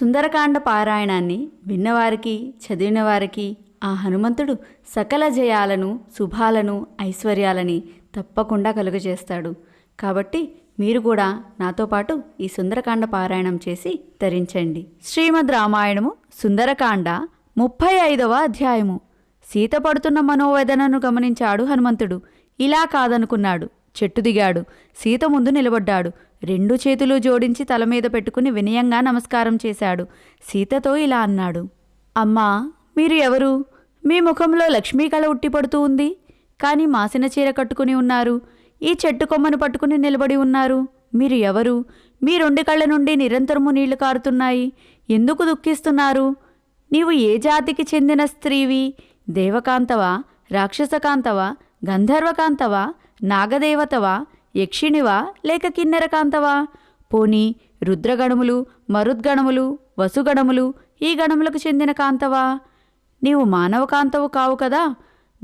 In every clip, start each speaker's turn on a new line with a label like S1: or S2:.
S1: సుందరకాండ పారాయణాన్ని విన్నవారికి చదివిన వారికి ఆ హనుమంతుడు సకల జయాలను శుభాలను ఐశ్వర్యాలని తప్పకుండా కలుగజేస్తాడు. కాబట్టి మీరు కూడా నాతో పాటు ఈ సుందరకాండ పారాయణం చేసి ధరించండి శ్రీమద్ రామాయణము సుందరకాండ ముప్పై ఐదవ అధ్యాయము. సీత పడుతున్న మనోవేదనను గమనించాడు హనుమంతుడు. ఇలా కాదనుకున్నాడు. చెట్టు దిగాడు. సీత ముందు నిలబడ్డాడు. రెండు చేతులు జోడించి తల మీద పెట్టుకుని వినయంగా నమస్కారం చేశాడు. సీతతో ఇలా అన్నాడు. అమ్మా మీరు ఎవరు? మీ ముఖంలో లక్ష్మీ కళ ఉట్టిపడుతూ ఉంది. కానీ మాసిన చీర కట్టుకుని ఉన్నారు. ఈ చెట్టు కొమ్మను పట్టుకుని నిలబడి ఉన్నారు. మీరు ఎవరు? మీ రెండు కళ్ళ నుండి నిరంతరము నీళ్ళు కారుతున్నాయి. ఎందుకు దుఃఖిస్తున్నారు? నీవు ఏ జాతికి చెందిన స్త్రీవి? దేవకాంతవా? రాక్షసకాంతవా? గంధర్వకాంతవా? నాగదేవతవా? యక్షిణివా లేక కిన్నెరకాంతవా? పోనీ రుద్రగణములు మరుద్గణములు వసుగణములు ఈ గణములకు చెందిన కాంతవా? నీవు మానవ కాంతవు కావు కదా?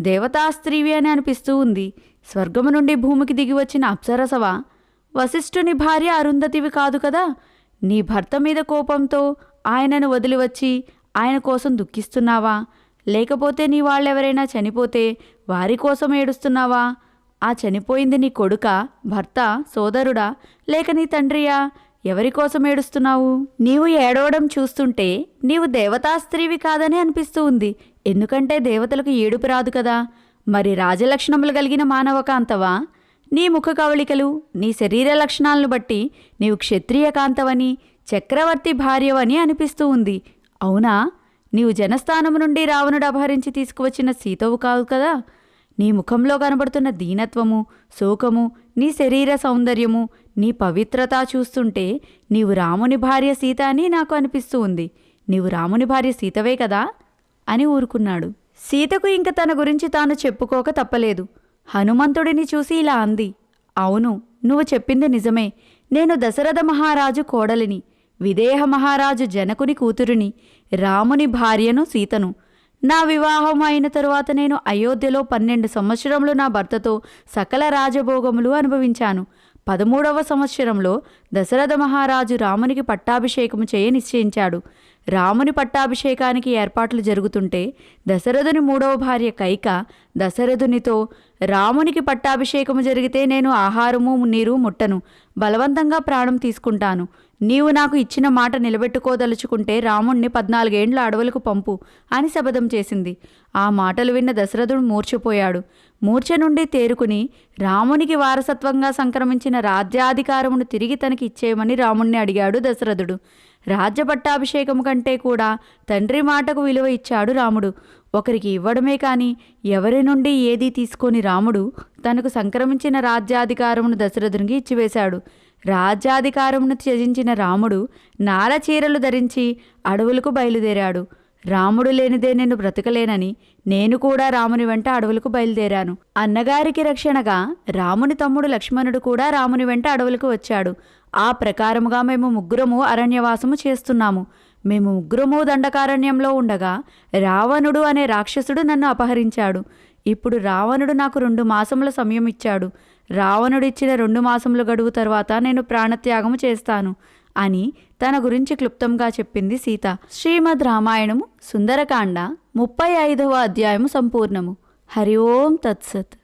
S1: దేవతా స్త్రీవి అని అనిపిస్తూ ఉంది. స్వర్గము నుండి భూమికి దిగి వచ్చిన అప్సరసవా? వశిష్ఠుని భార్య అరుంధతివి కాదు కదా? నీ భర్త మీద కోపంతో ఆయనను వదిలివచ్చి ఆయన కోసం దుఃఖిస్తున్నావా? లేకపోతే నీ వాళ్ళెవరైనా చనిపోతే వారి కోసం ఏడుస్తున్నావా? ఆ చనిపోయింది నీ కొడుక భర్త సోదరుడా లేక నీ తండ్రియా? ఎవరి కోసం ఏడుస్తున్నావు? నీవు ఏడవడం చూస్తుంటే నీవు దేవతాస్త్రీవి కాదని అనిపిస్తూ ఉంది. ఎందుకంటే దేవతలకు ఏడుపు రాదు కదా. మరి రాజలక్షణములు కలిగిన మానవకాంతవా నీ ముఖ కవళికలు నీ శరీర లక్షణాలను బట్టి నీవు క్షత్రియ కాంతవని చక్రవర్తి భార్యవని అనిపిస్తూ ఉంది. అవునా? నీవు జనస్థానము నుండి రావణుడు అపహరించి తీసుకువచ్చిన సీతవు కావు కదా. నీ ముఖంలో కనబడుతున్న దీనత్వము శోకము నీ శరీర సౌందర్యము నీ పవిత్రత చూస్తుంటే నీవు రాముని భార్య సీత అని నాకు అనిపిస్తూ ఉంది. నీవు రాముని భార్య సీతవే కదా? అని ఊరుకున్నాడు. సీతకు ఇంక తన గురించి తాను చెప్పుకోక తప్పలేదు. హనుమంతుడిని చూసి ఇలా అంది. అవును నువ్వు చెప్పింది నిజమే. నేను దశరథ మహారాజు కోడలిని విదేహ మహారాజు జనకుని కూతురిని రాముని భార్యను సీతను నా వివాహం అయిన తరువాత నేను అయోధ్యలో పన్నెండు సంవత్సరములు నా భర్తతో సకల రాజభోగములు అనుభవించాను. పదమూడవ సంవత్సరంలో దశరథ మహారాజు రామునికి పట్టాభిషేకము చేయ నిశ్చయించాడు. రాముని పట్టాభిషేకానికి ఏర్పాట్లు జరుగుతుంటే దశరథుని మూడవ భార్య కైక దశరథునితో రామునికి పట్టాభిషేకము జరిగితే నేను ఆహారము నీరు ముట్టను. బలవంతంగా ప్రాణం తీసుకుంటాను. నీవు నాకు ఇచ్చిన మాట నిలబెట్టుకోదలుచుకుంటే రాముణ్ణి పద్నాలుగేండ్ల అడవులకు పంపు అని శపథం చేసింది. ఆ మాటలు విన్న దశరథుడు మూర్ఛపోయాడు. మూర్ఛ నుండి తేరుకుని రామునికి వారసత్వంగా సంక్రమించిన రాజ్యాధికారమును తిరిగి తనకి ఇచ్చేయమని రాముణ్ణి అడిగాడు దశరథుడు. రాజ్యపట్టాభిషేకము కంటే కూడా తండ్రి మాటకు విలువ ఇచ్చాడు రాముడు. ఒకరికి ఇవ్వడమే కాని ఎవరి నుండి ఏదీ తీసుకొని రాముడు తనకు సంక్రమించిన రాజ్యాధికారమును దశరథునికి ఇచ్చివేశాడు. రాజ్యాధికారమును త్యజించిన రాముడు నార చీరలు ధరించి అడవులకు బయలుదేరాడు. రాముడు లేనిదే నేను బ్రతకలేనని నేను కూడా రాముని వెంట అడవులకు బయలుదేరాను. అన్నగారికి రక్షణగా రాముని తమ్ముడు లక్ష్మణుడు కూడా రాముని వెంట అడవులకు వచ్చాడు. ఆ ప్రకారముగా మేము ముగ్గురము అరణ్యవాసము చేస్తున్నాము. మేము ముగ్గురము దండకారణ్యంలో ఉండగా రావణుడు అనే రాక్షసుడు నన్ను అపహరించాడు. ఇప్పుడు రావణుడు నాకు రెండు మాసముల సమయం ఇచ్చాడు. రావణుడిచ్చిన రెండు మాసముల గడువు తర్వాత నేను ప్రాణత్యాగము చేస్తాను అని తన గురించి క్లుప్తంగా చెప్పింది సీత. శ్రీమద్ రామాయణము సుందరకాండ ముప్పై ఐదవ అధ్యాయము సంపూర్ణము. హరి ఓం తత్సత్.